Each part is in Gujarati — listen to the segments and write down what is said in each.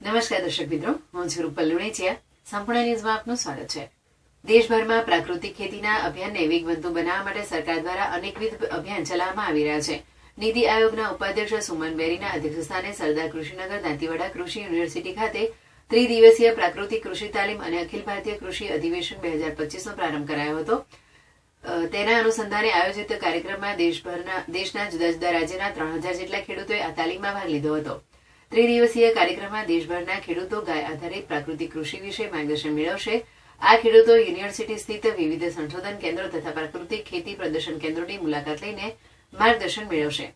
નમસ્કાર દર્શક મિત્રો, હું છું રૂપલ લુણેચિયા. સંપૂર્ણ ન્યૂઝમાં આપનું સ્વાગત છે. દેશભરમાં પ્રાકૃતિક ખેતીના અભિયાનને વેગવંતુ બનાવવા માટે સરકાર દ્વારા અનેકવિધ અભિયાન ચલાવવામાં આવી રહ્યા છે. નીતિ આયોગના ઉપાધ્યક્ષ સુમન બેરીના અધ્યક્ષસ્થાને સરદાર કૃષિનગર દાંતીવાડા કૃષિ યુનિવર્સિટી ખાતે ત્રિદિવસીય પ્રાકૃતિક કૃષિ તાલીમ અને અખિલ ભારતીય કૃષિ અધિવેશન બે હજાર પચીસનો પ્રારંભ કરાયો હતો. તેના અનુસંધાને આયોજિત કાર્યક્રમમાં દેશભરના, દેશના જુદા જુદા રાજ્યના ત્રણ હજાર જેટલા ખેડૂતોએ આ તાલીમમાં ભાગ લીધો હતો. ત્રિદિવસીય કાર્યક્રમમાં દેશભરના ખેડૂતો ગાય આધારિત પ્રાકૃતિક કૃષિ વિશે માર્ગદર્શન મેળવશે. આ ખેડૂતો યુનિવર્સિટી સ્થિત વિવિધ સંશોધન કેન્દ્રો તથા પ્રાકૃતિક ખેતી પ્રદર્શન કેન્દ્રોની મુલાકાત લઈને માર્ગદર્શન મેળવશે.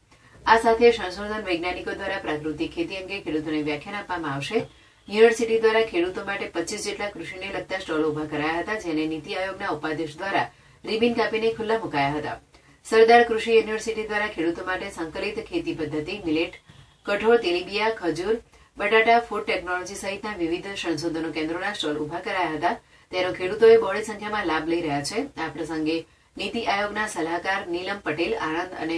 આ સાથે સંશોધન વૈજ્ઞાનિકો દ્વારા પ્રાકૃતિક ખેતી અંગે ખેડૂતોને વ્યાખ્યાન આપવામાં આવશે. યુનિવર્સિટી દ્વારા ખેડૂતો માટે પચીસ જેટલા કૃષિને લગતા સ્ટોલ ઊભા કરાયા હતા, જેને નીતિ આયોગના ઉપાધ્યક્ષ દ્વારા રિબિન કાપીને ખુલ્લા મુકાયા હતા. સરદાર કૃષિ યુનિવર્સિટી દ્વારા ખેડૂતો માટે સંકલિત ખેતી પદ્ધતિ, મિલેટ કઠોળ, તેલીબિયા, ખજૂર, બટાટા ફૂડ ટેકનોલોજી સહિતના વિવિધ સંશોધનો કેન્દ્રોના સ્ટોલ ઊભા કરાયા હતા. તેનો ખેડૂતોએ બહોળી સંખ્યામાં લાભ લઈ રહ્યા છે. આ પ્રસંગે નીતિ આયોગના સલાહકાર નીલમ પટેલ, આણંદ અને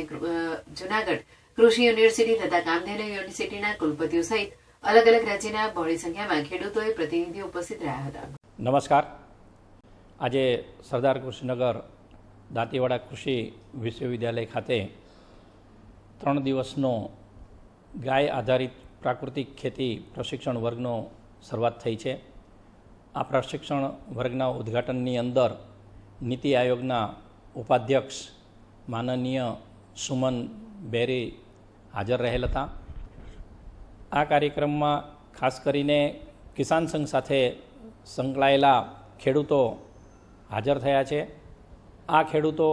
જુનાગઢ કૃષિ યુનિવર્સિટી તથા કામધેનુ યુનિવર્સિટીના કુલપતિઓ સહિત અલગ અલગ રાજ્યના બહોળી સંખ્યામાં ખેડૂતોએ પ્રતિનિધિઓ ઉપસ્થિત રહ્યા હતા. નમસ્કાર. આજે સરદાર કૃષિનગર દાંતીવાડા કૃષિ વિશ્વવિદ્યાલય ખાતે ત્રણ દિવસનો ગાય આધારિત પ્રાકૃતિક ખેતી પ્રશિક્ષણ વર્ગનો શરૂઆત થઈ છે. આ પ્રશિક્ષણ વર્ગના ઉદ્ઘાટનની અંદર નીતિ આયોગના ઉપાધ્યક્ષ માનનીય સુમન બેરી હાજર રહેલ હતા. આ કાર્યક્રમમાં ખાસ કરીને કિસાન સંઘ સાથે સંકળાયેલા ખેડૂતો હાજર થયા છે. આ ખેડૂતો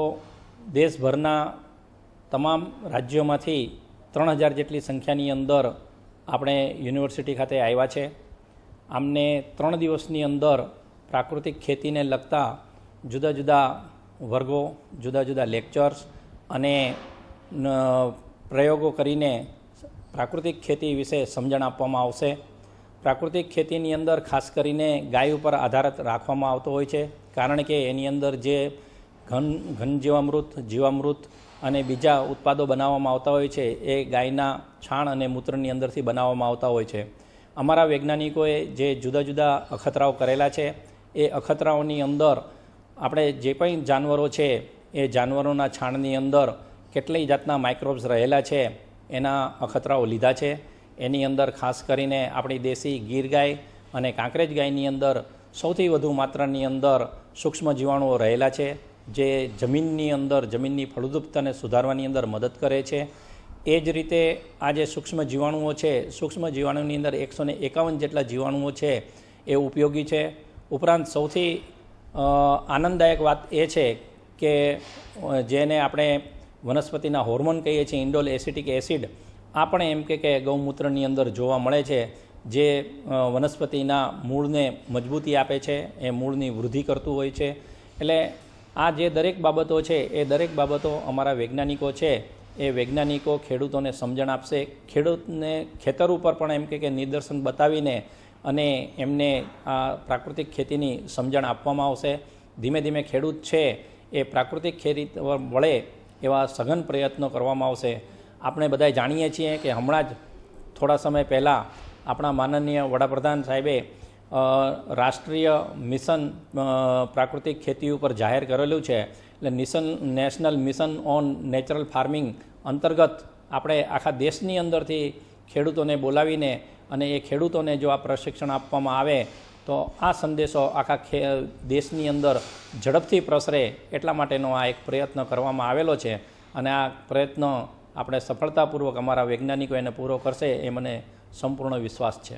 દેશભરના તમામ રાજ્યોમાંથી ત્રણ હજાર જેટલી સંખ્યાની અંદર આપણે યુનિવર્સિટી ખાતે આવ્યા છે. આમને ત્રણ દિવસની અંદર પ્રાકૃતિક ખેતીને લગતા જુદા જુદા વર્ગો, જુદા જુદા લેક્ચર્સ અને પ્રયોગો કરીને પ્રાકૃતિક ખેતી વિશે સમજણ આપવામાં આવશે. પ્રાકૃતિક ખેતીની અંદર ખાસ કરીને ગાય ઉપર આધારિત રાખવામાં આવતો હોય છે. કારણ કે એની અંદર જે ઘન ઘન જીવામૃત જીવામૃત અને બીજા ઉત્પાદો બનાવવામાં આવતા હોય છે, એ ગાયના છાણ અને મૂત્રની અંદરથી બનાવવામાં આવતા હોય છે. અમારા વૈજ્ઞાનિકોએ જે જુદા જુદા અખતરાઓ કરેલા છે, એ અખતરાઓની અંદર આપણે જે પણ જાનવરો છે, એ જાનવરોના છાણની અંદર કેટલી જાતના માઇક્રોબ્સ રહેલા છે, એના અખતરાઓ લીધા છે. એની અંદર ખાસ કરીને આપણી દેશી ગીર ગાય અને કાંકરેજ ગાયની અંદર સૌથી વધુ માત્રાની અંદર સૂક્ષ્મ જીવાણુઓ રહેલા છે. જે જમીનની અંદર, જમીનની ફળદ્રુપતાને સુધારવાની અંદર મદદ કરે છે. એ જ રીતે આ જે સૂક્ષ્મ જીવાણુઓ છે, સૂક્ષ્મ જીવાણુની અંદર એકસો ને એકાવન જેટલા જીવાણુઓ છે એ ઉપયોગી છે. ઉપરાંત સૌથી આનંદદાયક વાત એ છે કે જેને આપણે વનસ્પતિના હોર્મોન કહીએ છીએ, ઇન્ડોલ એસિટિક એસિડ, આ પણ એમ કે ગૌમૂત્રની અંદર જોવા મળે છે, જે વનસ્પતિના મૂળને મજબૂતી આપે છે, એ મૂળની વૃદ્ધિ કરતું હોય છે. એટલે આ જે દરેક બાબતો છે, એ દરેક બાબતો અમારા વૈજ્ઞાનિકો છે. એ વૈજ્ઞાનિકો ખેડૂતોને સમજણ આપશે. ખેડૂતને ખેતર ઉપર પણ એમ કે નિદર્શન બતાવીને અને એમને આ પ્રાકૃતિક ખેતીની સમજણ આપવામાં આવશે. ધીમે ધીમે ખેડૂત છે, એ પ્રાકૃતિક ખેતી વળે એવા સઘન પ્રયત્નો કરવામાં આવશે. આપણે બધા જાણીએ છીએ કે હમણાં જ થોડા સમય પહેલાં આપણા માનનીય વડાપ્રધાન સાહેબે રાષ્ટ્રીય મિશન પ્રાકૃતિક ખેતી ઉપર જાહેર કરેલું છે. એટલે mission, national mission on natural farming અંતર્ગત આપણે આખા દેશની અંદરથી ખેડૂતોને બોલાવીને અને એ ખેડૂતોને જો આ પ્રશિક્ષણ આપવામાં આવે, તો આ સંદેશો આખા દેશની અંદર ઝડપથી પ્રસરે એટલા માટેનો આ એક પ્રયત્ન કરવામાં આવેલો છે. અને આ પ્રયત્ન આપણે સફળતાપૂર્વક અમારા વૈજ્ઞાનિકો એને પૂરો કરશે એ મને સંપૂર્ણ વિશ્વાસ છે.